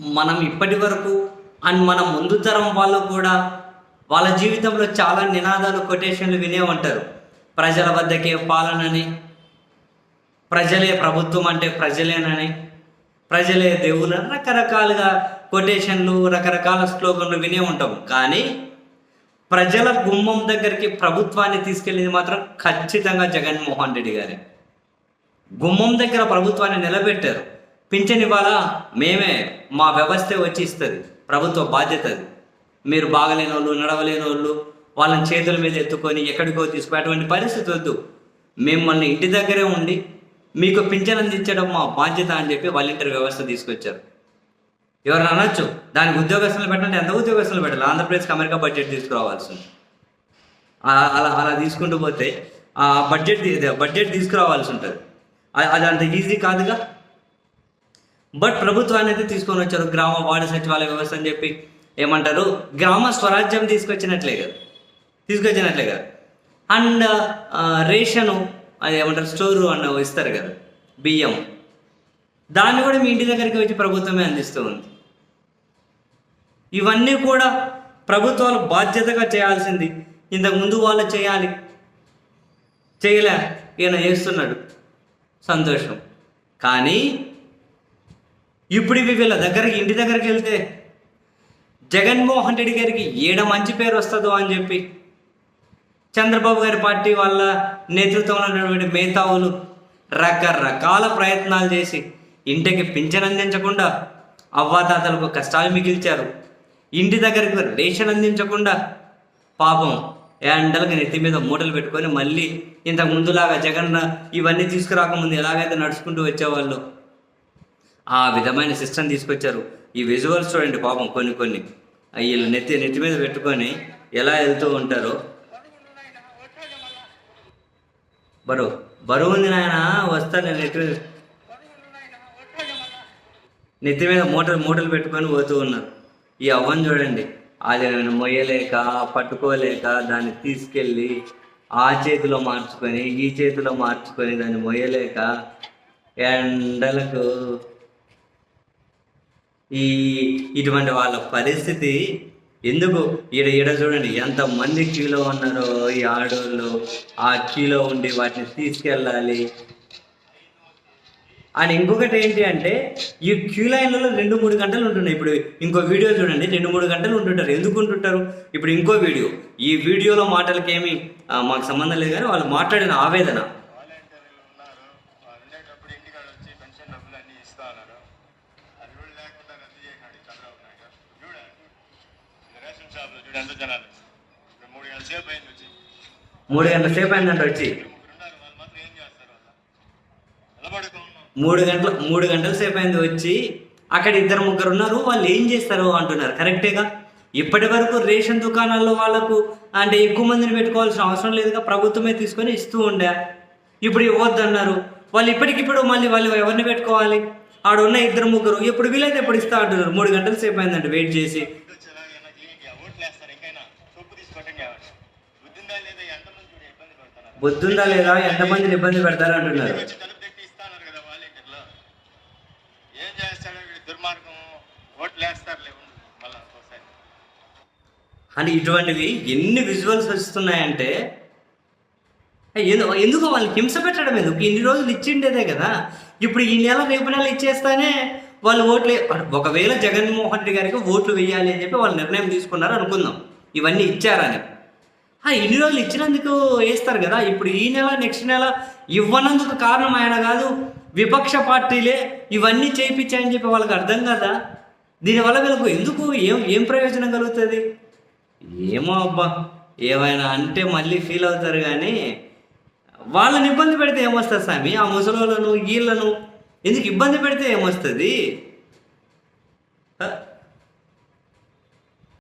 మనం ఇప్పటి వరకు అండ్ మన ముందు తరం వాళ్ళు కూడా వాళ్ళ జీవితంలో చాలా నినాదాలు కొటేషన్లు వినే ఉంటారు. ప్రజల వద్దకే పాలనని ప్రజలే ప్రభుత్వం అంటే ప్రజలేనని ప్రజలే దేవుడు రకరకాలుగా కొటేషన్లు రకరకాల స్లోగన్లు వినే ఉంటాం. కానీ ప్రజల గుమ్మం దగ్గరికి ప్రభుత్వాన్ని తీసుకెళ్ళింది మాత్రం ఖచ్చితంగా జగన్మోహన్ రెడ్డి గారే. గుమ్మం దగ్గర ప్రభుత్వాన్ని నిలబెట్టారు. పింఛన్ ఇవ్వాలా మేమే మా వ్యవస్థే వచ్చి ఇస్తుంది ప్రభుత్వ బాధ్యత అది. మీరు బాగలేని వాళ్ళు నడవలేని వాళ్ళు వాళ్ళని చేతుల మీద ఎత్తుకొని ఎక్కడికో తీసుకో అటువంటి పరిస్థితి వద్దు. మిమ్మల్ని ఇంటి దగ్గరే ఉండి మీకు పింఛన్ అందించడం మా బాధ్యత అని చెప్పి వాలంటీర్ వ్యవస్థ తీసుకొచ్చారు. ఎవరు అనొచ్చు? దానికి ఉద్యోగస్తులు పెట్టండి. ఎంత ఉద్యోగస్తులు పెట్టాలి? ఆంధ్రప్రదేశ్కి అమెరికా బడ్జెట్ తీసుకురావాల్సింది. అలా అలా తీసుకుంటూ పోతే ఆ బడ్జెట్ బడ్జెట్ తీసుకురావాల్సి ఉంటుంది. అది అంత ఈజీ కాదుగా? బట్ ప్రభుత్వాన్ని అయితే తీసుకొని వచ్చారు గ్రామ వార్డు సచివాలయ వ్యవస్థ అని చెప్పి ఏమంటారు? గ్రామ స్వరాజ్యం తీసుకొచ్చినట్లే కదా. తీసుకొచ్చినట్లే కదా. అండ్ రేషను అది ఏమంటారు? స్టోరు అన్న ఇస్తారు కదా బియ్యం. దాన్ని కూడా మీ ఇంటి దగ్గరికి వచ్చి ప్రభుత్వమే అందిస్తూ ఉంది. ఇవన్నీ కూడా ప్రభుత్వాలు బాధ్యతగా చేయాల్సింది. ఇంతకు ముందు వాళ్ళు చేయాలి. చేయలే. ఈయన చేస్తున్నాడు. సంతోషం. కానీ ఇప్పుడు ఇవి వీళ్ళ దగ్గరికి ఇంటి దగ్గరికి వెళ్తే జగన్మోహన్ రెడ్డి గారికి ఏడ మంచి పేరు వస్తుందో అని చెప్పి చంద్రబాబు గారి పార్టీ వాళ్ళ నేతృత్వంలో ఉన్నటువంటి మేధావులు రకరకాల ప్రయత్నాలు చేసి ఇంటికి పింఛన్ అందించకుండా అవ్వాతాతలకు కష్టాలు మిగిల్చారు. ఇంటి దగ్గరికి రేషన్ అందించకుండా పాపం ఎండలకు నెత్తి మీద మూటలు పెట్టుకొని మళ్ళీ ఇంతకు ముందులాగా జగన్ ఇవన్నీ తీసుకురాకముందు ఎలాగైతే నడుచుకుంటూ వచ్చేవాళ్ళు ఆ విధమైన సిస్టమ్ తీసుకొచ్చారు. ఈ విజువల్స్ చూడండి పాపం కొన్ని కొన్ని. వీళ్ళు నెత్తి నెత్తి మీద పెట్టుకొని ఎలా వెళ్తూ ఉంటారో. బరువు బరువు ఉంది నాయన వస్తాను నేను నెత్తి మీద. నెత్తి మీద మూటలు మూటలు పెట్టుకొని పోతూ ఉన్నారు. ఈ అవ్వని చూడండి. అది మొయ్యలేక పట్టుకోలేక దాన్ని తీసుకెళ్ళి ఆ చేతిలో మార్చుకొని ఈ చేతిలో మార్చుకొని దాన్ని మొయ్యలేక ఎండలకు ఈ ఇటువంటి వాళ్ళ పరిస్థితి ఎందుకు? ఈడ ఈడ చూడండి ఎంత మంది క్యూలో ఉన్నారో ఈ ఆడోళ్ళు. ఆ క్యూలో ఉండి వాటిని తీసుకెళ్ళాలి. అండ్ ఇంకొకటి ఏంటి అంటే ఈ క్యూ లైన్లలో రెండు మూడు గంటలు ఉంటున్నాయి. ఇప్పుడు ఇంకో వీడియో చూడండి రెండు మూడు గంటలు ఉంటుంటారు. ఎందుకు ఉంటుంటారు? ఇప్పుడు ఇంకో వీడియో. ఈ వీడియోలో మాటలకేమి మాకు సంబంధం లేదు కానీ వాళ్ళు మాట్లాడిన ఆవేదన. లేకుండా రద్దు ఈ చంద్రబాబు నాయుడు చూడ ఈ రేషన్ షాప్లో చూడు ఎంత జనాలు. మూడు గంటల సేపు అయింది వచ్చి. మూడు గంటల సేపు అయిందంట వచ్చి. మూడు గంటల మూడు గంటల సేపు అయింది వచ్చి అక్కడ ఇద్దరు ముగ్గురు ఉన్నారు వాళ్ళు ఏం చేస్తారు అంటున్నారు? కరెక్టేగా ఇప్పటి వరకు రేషన్ దుకాణాల్లో వాళ్ళకు అంటే ఎక్కువ మందిని పెట్టుకోవాల్సిన అవసరం లేదుగా ప్రభుత్వమే తీసుకొని ఇస్తూ ఉండే. ఇప్పుడు ఇవ్వద్దన్నారు. వాళ్ళు ఇప్పటికిప్పుడు మళ్ళీ వాళ్ళు ఎవరిని పెట్టుకోవాలి? ఆడ ఉన్న ఇద్దరు ముగ్గురు ఎప్పుడు వీలైతే ఎప్పుడు ఇస్తా అంటున్నారు. మూడు గంటల సేపు అయిందంట వెయిట్ చేసి. ఓట్లు వేస్తారు లేదా ఎంతమంది ఇబ్బంది బుద్ధుందా లేదా? ఎంతమందిని ఇబ్బంది పెడతారు అంటున్నారు. వచ్చి కదా ఏం చేస్తాడో దుర్మార్గం ఓట్లు అని ఇటువంటివి ఎన్ని విజువల్స్ వస్తున్నాయంటే ఎందుకు వాళ్ళకి హింస పెట్టడం ఎందుకు? ఇన్ని రోజులు ఇచ్చిండేదే కదా. ఇప్పుడు ఈ నెల రేపు నెల ఇచ్చేస్తానే వాళ్ళు ఓట్లు ఒకవేళ జగన్మోహన్ రెడ్డి గారికి ఓట్లు వేయాలి అని చెప్పి వాళ్ళు నిర్ణయం తీసుకున్నారు అనుకుందాం. ఇవన్నీ ఇచ్చారని. ఇన్ని రోజులు ఇచ్చినందుకు వేస్తారు కదా. ఇప్పుడు ఈ నెల నెక్స్ట్ నెల ఇవ్వనందుకు కారణం ఆయన కాదు. విపక్ష పార్టీలే ఇవన్నీ చేయించాయని చెప్పి వాళ్ళకి అర్థం కదా? దీనివల్ల వీళ్ళకు ఎందుకు ఏం ఏం ప్రయోజనం కలుగుతుంది? ఏమో అబ్బా. ఏమైనా అంటే మళ్ళీ ఫీల్ అవుతారు కానీ వాళ్ళని ఇబ్బంది పెడితే ఏమొస్తుంది స్వామి ఆ ముసలోళ్ళను వీళ్ళను ఎందుకు ఇబ్బంది పెడితే ఏమొస్తుంది?